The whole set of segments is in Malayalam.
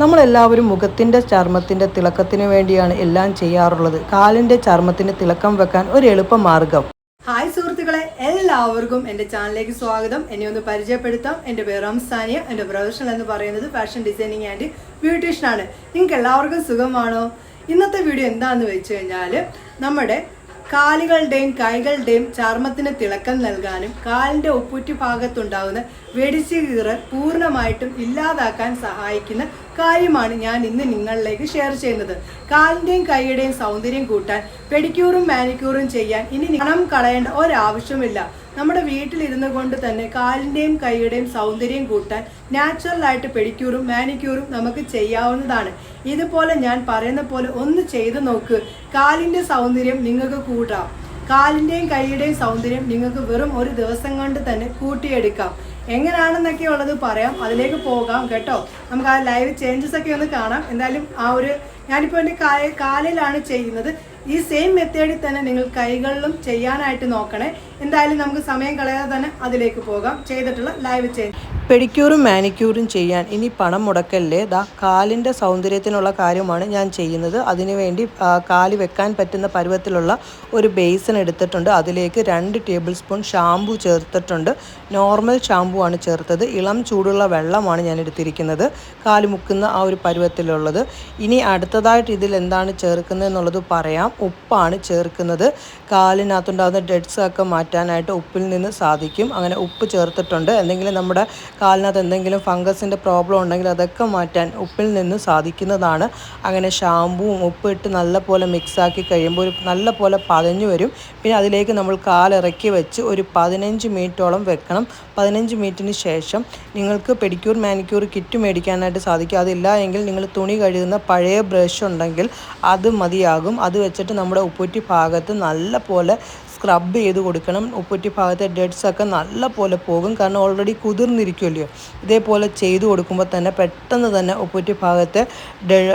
നമ്മളെല്ലാവരും മുഖത്തിന്റെ ചർമ്മത്തിന്റെ തിളക്കത്തിന് വേണ്ടിയാണ് എല്ലാം ചെയ്യാറുള്ളത്. കാലിന്റെ ചർമ്മത്തിന് തിളക്കം വെക്കാൻ ഒരു എളുപ്പ മാർഗം. ഹായ് സുഹൃത്തുക്കളെ എല്ലാവർക്കും എന്റെ ചാനലിലേക്ക് സ്വാഗതം. എന്നെ ഒന്ന് പരിചയപ്പെടുത്താം. എന്റെ പേര് റംസാനിയ. എന്റെ പ്രൊഫഷണൽ എന്ന് പറയുന്നത് ഫാഷൻ ഡിസൈനിങ് ആൻഡ് ബ്യൂട്ടീഷ്യൻ ആണ്. നിങ്ങൾക്ക് എല്ലാവർക്കും സുഖമാണോ? ഇന്നത്തെ വീഡിയോ എന്താണെന്ന് വെച്ച് കഴിഞ്ഞാൽ നമ്മുടെ കാലുകളുടെയും കൈകളുടെയും ചർമ്മത്തിന് തിളക്കം നൽകാനും കാലിന്റെ ഒപ്പുറ്റി ഭാഗത്തുണ്ടാകുന്ന വെടിച്ചു കീറ് പൂർണമായിട്ടും ഇല്ലാതാക്കാൻ സഹായിക്കുന്ന കാര്യമാണ് ഞാൻ ഇന്ന് നിങ്ങളിലേക്ക് ഷെയർ ചെയ്യുന്നത്. കാലിന്റെയും കൈയുടെയും സൗന്ദര്യം കൂട്ടാൻ പെഡിക്യൂറും മാനിക്യൂറും ചെയ്യാൻ ഇനി പണം കളയേണ്ട ഒരാവശ്യമില്ല. നമ്മുടെ വീട്ടിലിരുന്ന് കൊണ്ട് തന്നെ കാലിന്റെയും കൈയുടെയും സൗന്ദര്യം കൂട്ടാൻ നാച്ചുറൽ ആയിട്ട് പെഡിക്യൂറും മാനിക്യൂറും നമുക്ക് ചെയ്യാവുന്നതാണ്. ഇതുപോലെ ഞാൻ പറയുന്ന പോലെ ഒന്ന് ചെയ്തു നോക്ക്. കാലിന്റെ സൗന്ദര്യം നിങ്ങൾക്ക് കൂട്ടാം. കാലിന്റെയും കൈയുടെയും സൗന്ദര്യം നിങ്ങൾക്ക് വെറും ഒരു ദിവസം കൊണ്ട് തന്നെ കൂട്ടിയെടുക്കാം. എങ്ങനെയാണെന്നൊക്കെ ഉള്ളത് പറയാം. അതിലേക്ക് പോകാം കേട്ടോ. നമുക്ക് ആ ലൈവ് ചേഞ്ചസ് ഒക്കെ ഒന്ന് കാണാം. എന്തായാലും ആ ഒരു ഞാനിപ്പോൾ എന്റെ കാലിലാണ് ചെയ്യുന്നത്. ഈ സെയിം മെത്തേഡിൽ തന്നെ നിങ്ങൾ കൈകളിലും ചെയ്യാനായിട്ട് നോക്കണേ. എന്തായാലും നമുക്ക് സമയം കളയാതെ തന്നെ അതിലേക്ക് പോകാം. ചെയ്തിട്ടുള്ള ലൈവ് ചേഞ്ച് പെഡിക്യൂറും മാനിക്യൂറും ചെയ്യാൻ. ഇനി പണം മുടക്കല്ലേ? ദാ കാലിന്റെ സൗന്ദര്യത്തിനുള്ള കാര്യമാണ് ഞാൻ ചെയ്യുന്നത്. അതിനുവേണ്ടി കാൽ വെക്കാൻ പറ്റുന്ന പരുവത്തിലുള്ള ഒരു ബേസൺ എടുത്തിട്ടുണ്ട്. അതിലേക്ക് രണ്ട് ടേബിൾ സ്പൂൺ ഷാമ്പു ചേർത്തിട്ടുണ്ട്. നോർമൽ ഷാമ്പു ആണ് ചേർത്തത്. ഇളം ചൂടുള്ള വെള്ളമാണ് ഞാൻ എടുത്തിരിക്കുന്നത്. കാൽ മുക്കുന്ന ആ ഒരു പരുവത്തിലുള്ളത്. ഇനി അടുത്തതായിട്ട് ഇതിൽ എന്താണ് ചേർക്കുന്നത് എന്നുള്ളത് പറയാം. ഉപ്പാണ് ചേർക്കുന്നത്. കാലിനകത്തുണ്ടാകുന്ന ഡെഡ്സ് ഒക്കെ മാറ്റാനായിട്ട് ഉപ്പിൽ നിന്ന് സാധിക്കും. അങ്ങനെ ഉപ്പ് ചേർത്തിട്ടുണ്ട്. എന്തെങ്കിലും നമ്മുടെ കാലിനകത്ത് എന്തെങ്കിലും ഫംഗസിന്റെ പ്രോബ്ലം ഉണ്ടെങ്കിൽ അതൊക്കെ മാറ്റാൻ ഉപ്പിൽ നിന്ന് സാധിക്കുന്നതാണ്. അങ്ങനെ ഷാമ്പുവും ഉപ്പ് ഇട്ട് നല്ല പോലെ മിക്സാക്കി കഴിയുമ്പോൾ ഒരു നല്ല പോലെ പതഞ്ഞു വരും. പിന്നെ അതിലേക്ക് നമ്മൾ കാലിറക്കി വെച്ച് ഒരു പതിനഞ്ച് മിനിറ്റോളം വെക്കണം. പതിനഞ്ച് മിനിറ്റിന് ശേഷം നിങ്ങൾക്ക് പെഡിക്യൂർ മാനിക്യൂർ കിറ്റ് മേടിക്കാനായിട്ട് സാധിക്കും. അതില്ല എങ്കിൽ നിങ്ങൾ തുണി കഴുകുന്ന പഴയ ബ്രഷ് ഉണ്ടെങ്കിൽ അത് മതിയാകും. അത് വെച്ചിട്ട് നമ്മുടെ ഉപ്പൂറ്റി ഭാഗത്ത് നല്ല പോലെ സ്ക്രബ് ചെയ്ത് കൊടുക്കണം. ഉപ്പുറ്റി ഭാഗത്തെ ഡെഡ്സ് ഒക്കെ നല്ല പോലെ പോകും. കാരണം ഓൾറെഡി കുതിർന്നിരിക്കുമല്ലോ ഇതേപോലെ ചെയ്ത് കൊടുക്കുമ്പോൾ തന്നെ പെട്ടെന്ന് തന്നെ ഉപ്പുറ്റി ഭാഗത്തെ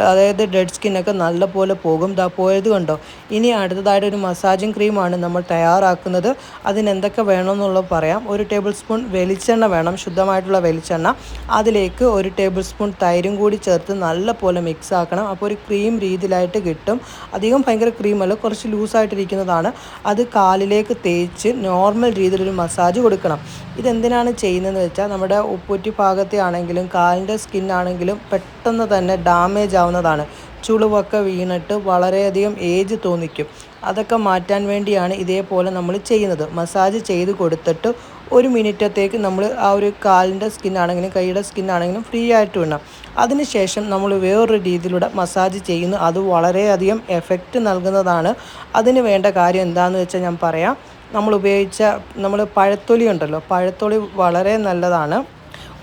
അതായത് ഡെഡ് സ്കിന്നൊക്കെ നല്ല പോലെ പോകും. ദാ പോയത് കണ്ടോ? ഇനി അടുത്തതായിട്ട് ഒരു മസാജിങ് ക്രീമാണ് നമ്മൾ തയ്യാറാക്കുന്നത്. അതിനെന്തൊക്കെ വേണമെന്നുള്ളത് പറയാം. ഒരു ടേബിൾ സ്പൂൺ വെളിച്ചെണ്ണ വേണം. ശുദ്ധമായിട്ടുള്ള വെളിച്ചെണ്ണ. അതിലേക്ക് ഒരു ടേബിൾ സ്പൂൺ തൈരും കൂടി ചേർത്ത് നല്ല പോലെ മിക്സ് ആക്കണം. അപ്പോൾ ഒരു ക്രീം രീതിയിലായിട്ട് കിട്ടും. അധികം ഭയങ്കര ക്രീമല്ല കുറച്ച് ലൂസായിട്ടിരിക്കുന്നതാണ് അത് കാലിലേക്ക് തേച്ച് നോർമൽ രീതിയിലൊരു മസാജ് കൊടുക്കണം. ഇതെന്തിനാണ് ചെയ്യുന്നതെന്ന് വെച്ചാൽ നമ്മുടെ ഉപ്പൂറ്റി ഭാഗത്തെ ആണെങ്കിലും കാലിന്റെ സ്കിൻ ആണെങ്കിലും പെട്ടെന്ന് തന്നെ ഡാമേജ് ആവുന്നതാണ്. ചുളിവൊക്കെ വീണിട്ട് വളരെയധികം ഏജ് തോന്നിക്കും. അതൊക്കെ മാറ്റാൻ വേണ്ടിയാണ് ഇതേപോലെ നമ്മൾ ചെയ്യുന്നത്. മസാജ് ചെയ്ത് കൊടുത്തിട്ട് ഒരു മിനിറ്റത്തേക്ക് നമ്മൾ ആ ഒരു കാലിന്റെ സ്കിന്നാണെങ്കിലും കൈയുടെ സ്കിന്നാണെങ്കിലും ഫ്രീ ആയിട്ട് വിടണം അതിനുശേഷം നമ്മൾ വേറൊരു രീതിയിലൂടെ മസാജ് ചെയ്യുന്നു. അത് വളരെയധികം എഫക്റ്റ് നൽകുന്നതാണ്. അതിന് വേണ്ട കാര്യം എന്താണെന്ന് വെച്ചാൽ ഞാൻ പറയാം. നമ്മൾ ഉപയോഗിച്ച നമ്മൾ പഴത്തൊലി ഉണ്ടല്ലോ പഴത്തൊലി വളരെ നല്ലതാണ്.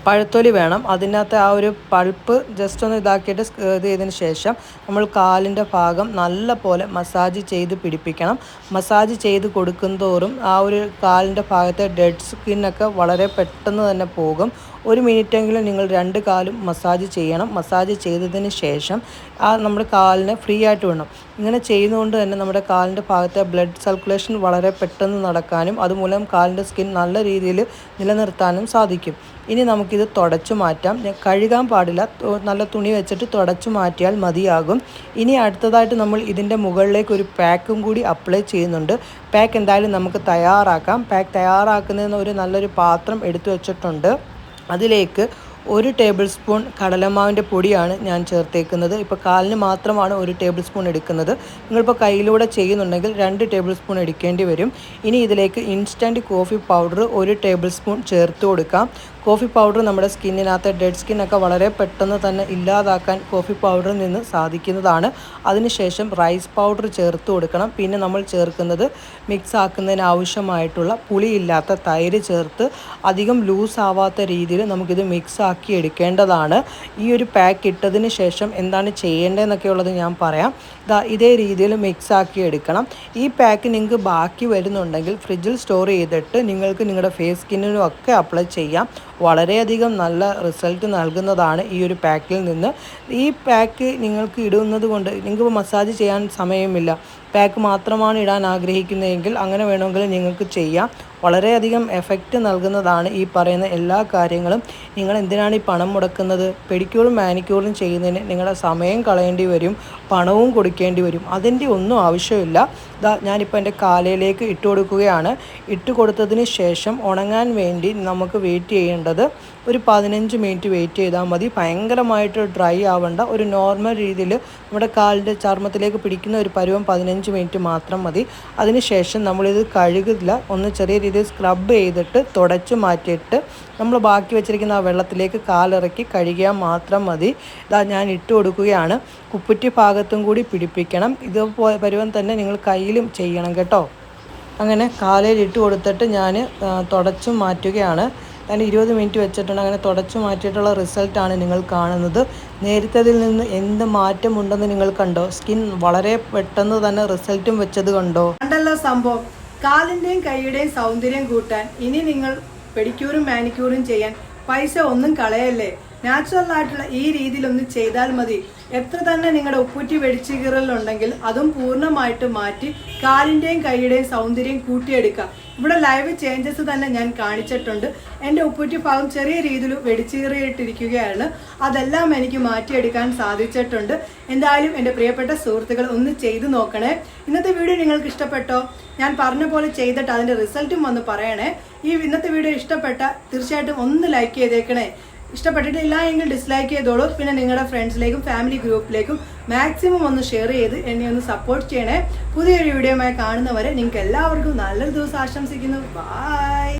പഴത്തൊലി വേണം. അതിനകത്ത് ആ ഒരു പൾപ്പ് ജസ്റ്റ് ഒന്ന് ഇതാക്കിയിട്ട് ഇത് ചെയ്തതിന് ശേഷം നമ്മൾ കാലിന്റെ ഭാഗം നല്ല പോലെ മസാജ് ചെയ്ത് പിടിപ്പിക്കണം. മസാജ് ചെയ്ത് കൊടുക്കുന്തോറും ആ ഒരു കാലിന്റെ ഭാഗത്തെ ഡെഡ് സ്കിന്നൊക്കെ വളരെ പെട്ടെന്ന് തന്നെ പോകും. ഒരു മിനിറ്റെങ്കിലും നിങ്ങൾ രണ്ട് കാലും മസാജ് ചെയ്യണം. മസാജ് ചെയ്തതിന് ശേഷം ആ നമ്മുടെ കാലിനെ ഫ്രീ ആയിട്ട് വിടണം. ഇങ്ങനെ ചെയ്യുന്നതുകൊണ്ട് തന്നെ നമ്മുടെ കാലിന്റെ ഭാഗത്തെ ബ്ലഡ് സർക്കുലേഷൻ വളരെ പെട്ടെന്ന് നടക്കാനും അതുമൂലം കാലിന്റെ സ്കിൻ നല്ല രീതിയിൽ നിലനിർത്താനും സാധിക്കും. ഇനി നമുക്കിത് തുടച്ചു മാറ്റാം. കഴുകാൻ പാടില്ല. നല്ല തുണി വെച്ചിട്ട് തുടച്ചു മാറ്റിയാൽ മതിയാകും. ഇനി അടുത്തതായിട്ട് നമ്മൾ ഇതിന്റെ മുകളിലേക്ക് ഒരു പാക്കും കൂടി അപ്ലൈ ചെയ്യുന്നുണ്ട്. പാക്ക് എന്തായാലും നമുക്ക് തയ്യാറാക്കാം. പാക്ക് തയ്യാറാക്കുന്നതിന് ഒരു നല്ലൊരു പാത്രം എടുത്തു വെച്ചിട്ടുണ്ട്. അതിലേക്ക് ഒരു ടേബിൾ സ്പൂൺ കടലമാവിന്റെ പൊടിയാണ് ഞാൻ ചേർത്തേക്കുന്നത്. ഇപ്പോൾ കാലിന് മാത്രമാണ് ഒരു ടേബിൾ സ്പൂൺ എടുക്കുന്നത്. നിങ്ങളിപ്പോൾ കയ്യിലൂടെ ചെയ്യുന്നുണ്ടെങ്കിൽ രണ്ട് ടേബിൾ സ്പൂൺ എടുക്കേണ്ടി വരും. ഇനി ഇതിലേക്ക് ഇൻസ്റ്റന്റ് കോഫി പൗഡർ ഒരു ടേബിൾ സ്പൂൺ ചേർത്ത് കൊടുക്കാം. കോഫി പൗഡർ നമ്മുടെ സ്കിന്നിനകത്ത് ഡെഡ് സ്കിന്നൊക്കെ വളരെ പെട്ടെന്ന് തന്നെ ഇല്ലാതാക്കാൻ കോഫി പൗഡറിൽ നിന്ന് സാധിക്കുന്നതാണ്. അതിനുശേഷം റൈസ് പൗഡർ ചേർത്ത് കൊടുക്കണം. പിന്നെ നമ്മൾ ചേർക്കുന്നത് മിക്സ് ആക്കുന്നതിന് ആവശ്യമായിട്ടുള്ള പുളിയില്ലാത്ത തൈര് ചേർത്ത് അധികം ലൂസ് ആവാത്ത രീതിയിൽ നമുക്കിത് മിക്സ് ആക്കി എടുക്കേണ്ടതാണ്. ഈ ഒരു പാക്ക് ഇട്ടതിന് ശേഷം എന്താണ് ചെയ്യേണ്ടതെന്നൊക്കെ ഉള്ളത് ഞാൻ പറയാം. ഇതാ ഇതേ രീതിയിൽ മിക്സ് ആക്കി എടുക്കണം. ഈ പാക്ക് നിങ്ങൾക്ക് ബാക്കി വരുന്നുണ്ടെങ്കിൽ ഫ്രിഡ്ജിൽ സ്റ്റോർ ചെയ്തിട്ട് നിങ്ങൾക്ക് നിങ്ങളുടെ ഫേസ് സ്കിന്നിനും ഒക്കെ അപ്ലൈ ചെയ്യാം. വളരെയധികം നല്ല റിസൾട്ട് നൽകുന്നതാണ് ഈ ഒരു പാക്കിൽ നിന്ന്. ഈ പാക്ക് നിങ്ങൾക്ക് ഇടുന്നത് കൊണ്ട് നിങ്ങൾക്ക് മസാജ് ചെയ്യാൻ സമയമില്ല. പാക്ക് മാത്രമാണ് ഇടാൻ ആഗ്രഹിക്കുന്നതെങ്കിൽ അങ്ങനെ വേണമെങ്കിൽ നിങ്ങൾക്ക് ചെയ്യാം. വളരെയധികം എഫക്റ്റ് നൽകുന്നതാണ് ഈ പറയുന്ന എല്ലാ കാര്യങ്ങളും. നിങ്ങൾ എന്തിനാണ് ഈ പണം മുടക്കുന്നത്? പെഡിക്യൂറും മാനിക്യൂറും ചെയ്യുന്നതിന് നിങ്ങളുടെ സമയം കളയേണ്ടി വരും പണവും കൊടുക്കേണ്ടി വരും. അതിന്റെ ഒന്നും ആവശ്യമില്ല. ഇതാ ഞാനിപ്പോൾ എന്റെ കാലയിലേക്ക് ഇട്ട് കൊടുക്കുകയാണ് ഇട്ട് കൊടുത്തതിന് ശേഷം ഉണങ്ങാൻ വേണ്ടി നമുക്ക് വെയിറ്റ് ചെയ്യേണ്ടത് ഒരു പതിനഞ്ച് മിനിറ്റ് വെയിറ്റ് ചെയ്താൽ മതി. ഭയങ്കരമായിട്ട് ഡ്രൈ ആവേണ്ട. ഒരു നോർമൽ രീതിയിൽ നമ്മുടെ കാലിന്റെ ചർമ്മത്തിലേക്ക് പിടിക്കുന്ന ഒരു പരുവം പതിനഞ്ച് മിനിറ്റ് മാത്രം മതി. അതിനുശേഷം നമ്മളിത് കഴുകില്ല. ഒന്ന് ചെറിയ രീതിയിൽ സ്ക്രബ് ചെയ്തിട്ട് തുടച്ച് മാറ്റിയിട്ട് നമ്മൾ ബാക്കി വെച്ചിരിക്കുന്ന ആ വെള്ളത്തിലേക്ക് കാലിറക്കി കഴുകിയാൽ മാത്രം മതി. ഇതാ ഞാൻ ഇട്ട് കൊടുക്കുകയാണ്. കുപ്പുറ്റി ഭാഗത്തും കൂടി പിടിപ്പിക്കണം. ഇത് പരുവം തന്നെ നിങ്ങൾ കയ്യിലും ചെയ്യണം കേട്ടോ. അങ്ങനെ കാലയിൽ ഇട്ട് കൊടുത്തിട്ട് ഞാൻ തുടച്ചു മാറ്റുകയാണ്. ഞാൻ ഇരുപത് മിനിറ്റ് വെച്ചിട്ടുണ്ട്. അങ്ങനെ തുടച്ചു മാറ്റിയിട്ടുള്ള റിസൾട്ടാണ് നിങ്ങൾ കാണുന്നത്. നേരത്തേതിൽ നിന്ന് എന്ത് മാറ്റമുണ്ടെന്ന് നിങ്ങൾ കണ്ടോ? സ്കിൻ വളരെ പെട്ടെന്ന് തന്നെ റിസൾട്ടും വെച്ചത് കണ്ടോ? കണ്ടല്ലോ സംഭവം. കാലിന്റെയും കൈയുടെയും സൗന്ദര്യം കൂട്ടാൻ ഇനി നിങ്ങൾ പെഡിക്യൂറും മാനിക്യൂറും ചെയ്യാൻ പൈസ ഒന്നും കളയല്ലേ? നാച്ചുറൽ ആയിട്ടുള്ള ഈ രീതിയിൽ ഒന്ന് ചെയ്താൽ മതി. എത്ര തന്നെ നിങ്ങളുടെ ഉപ്പൂറ്റി വെടിച്ചുകീറലുണ്ടെങ്കിൽ അതും പൂർണമായിട്ട് മാറ്റി കാലിന്റെയും കൈയുടെയും സൗന്ദര്യം കൂട്ടിയെടുക്കാം ഇവിടെ ലൈവ് ചേഞ്ചസ് തന്നെ ഞാൻ കാണിച്ചിട്ടുണ്ട്. എന്റെ ഉപ്പൂറ്റി ഭാഗം ചെറിയ രീതിയിൽ വെടിച്ചീറിയിട്ടിരിക്കുകയാണ് അതെല്ലാം എനിക്ക് മാറ്റിയെടുക്കാൻ സാധിച്ചിട്ടുണ്ട്. എന്തായാലും എന്റെ പ്രിയപ്പെട്ട സുഹൃത്തുക്കൾ ഒന്ന് ചെയ്തു നോക്കണേ. ഇന്നത്തെ വീഡിയോ നിങ്ങൾക്ക് ഇഷ്ടപ്പെട്ടോ? ഞാൻ പറഞ്ഞ പോലെ ചെയ്തിട്ട് അതിന്റെ റിസൾട്ടും വന്ന് പറയണേ. ഈ ഇന്നത്തെ വീഡിയോ ഇഷ്ടപ്പെട്ട തീർച്ചയായിട്ടും ഒന്ന് ലൈക്ക് ചെയ്തേക്കണേ. ഇഷ്ടപ്പെട്ടിട്ടില്ല എങ്കിൽ ഡിസ്ലൈക്ക് ചെയ്തോളൂ. പിന്നെ നിങ്ങളുടെ ഫ്രണ്ട്സിലേക്കും ഫാമിലി ഗ്രൂപ്പിലേക്കും മാക്സിമം ഒന്ന് ഷെയർ ചെയ്ത് എന്നെ ഒന്ന് സപ്പോർട്ട് ചെയ്യണേ. പുതിയൊരു വീഡിയോയുമായി കാണുന്നവരെ നിങ്ങൾക്ക് എല്ലാവർക്കും നല്ലൊരു ദിവസം ആശംസിക്കുന്നു. ബൈ